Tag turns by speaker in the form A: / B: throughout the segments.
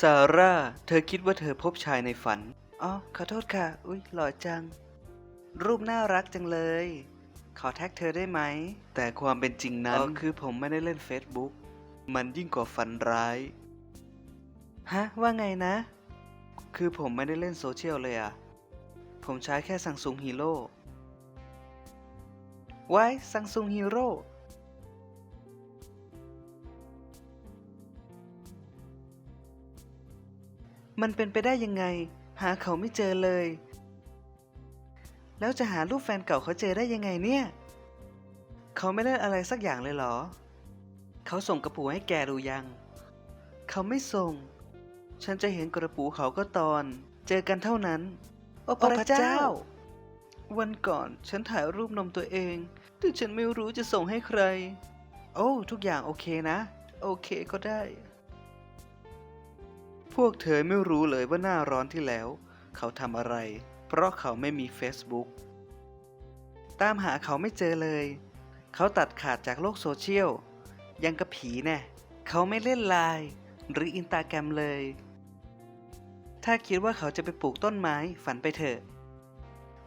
A: ซาร่า เธอคิดว่าเธอพบชายในฝัน อ๋อ ขอโทษค่ะ อุ๊ยหล่อจัง รูปน่ารักจังเลย ขอแท็กเธอได้ไหม แต่ความเป็นจริงนั้นคือผมไม่ได้เล่น Facebook มันยิ่งกว่าฝันร้าย ฮะ ว่าไงนะ คือผมไม่ได้เล่นโซเชียลเลยอะผมใช้แค่ซังซุงฮีโร่ไว้ซังซุงฮีโร่ มันเป็นไปได้ยังไง หาเขาไม่เจอเลย แล้วจะหารูปแฟนเก่าเขาเจอได้ยังไงเนี่ย เขาไม่เล่นอะไรสักอย่างเลยเหรอ เขาส่งกระปูให้แกดูยัง เขาไม่ส่ง ฉันจะเห็นกระปูเขาก็ตอน เจอกันเท่านั้น โอ้พระเจ้า วันก่อนฉันถ่ายรูปนมตัวเอง แต่ฉันไม่รู้จะส่งให้ใคร โอ้ ทุกอย่างโอเคนะ โอเคก็ได้พ วกเธอไม่รู้เลยว่าหน้าร้อนที่แล้ว เขาทำอะไร เพราะเขาไม่มี Facebook ตามหาเขาไม่เจอเลย เขาตัดขาดจากโลกโซเชียล ยังกับผีแน่เขาไม่เล่นไลน์หรืออินตาแกรมเลย ถ้าคิดว่าเขาจะไปปลูกต้นไม้ฝันไปเถอะ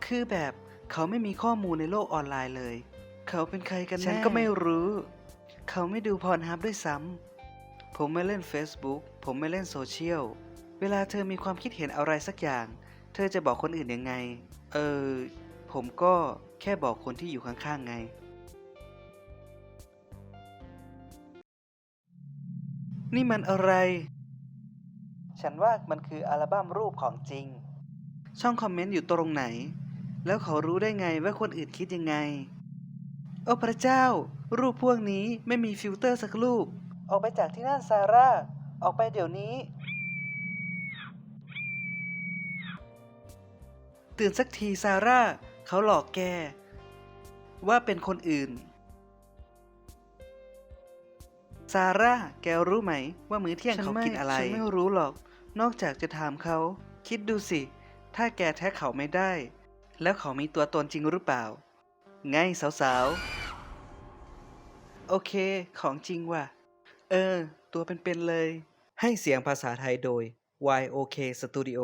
A: คือแบบเขาไม่มีข้อมูลในโลกออนไลน์เลย เขาเป็นใครกันแน่ ฉันก็ไม่รู้ เขาไม่ดูพรฮับด้วยซ้ำ ผมไม่เล่น Facebook ผมไม่เล่นโซเชียล เวลาเธอมีความคิดเห็นอะไรสักอย่าง เธอจะบอกคนอื่นยังไง เออ ผมก็แค่บอกคนที่อยู่ข้างๆไง นี่มันอะไร ฉันว่ามันคืออัลบั้มรูปของจริง ช่องคอมเมนต์อยู่ตรงไหน แล้วเขารู้ได้ไงว่าคนอื่นคิดยังไง โอ้พระเจ้า รูปพวกนี้ไม่มีฟิลเตอร์สักรูป ออกไปจากที่นั่นซาร่า ออกไปเดี๋ยวนี้ ตื่นสักทีซาร่า เขาหลอกแก ว่าเป็นคนอื่น ซาร่า แกรู้ไหมว่ามื้อเที่ยงเขากินอะไร ฉันไม่รู้หรอก นอกจากจะถามเขา คิดดูสิ ถ้าแกแท้เขาไม่ได้ แล้วเขามีตัวตนจริงหรือเปล่า ไงสาวๆ โอเค ของจริงว่ะ เออ ตัวเป็นๆเลย ให้เสียงภาษาไทยโดย YOK Studio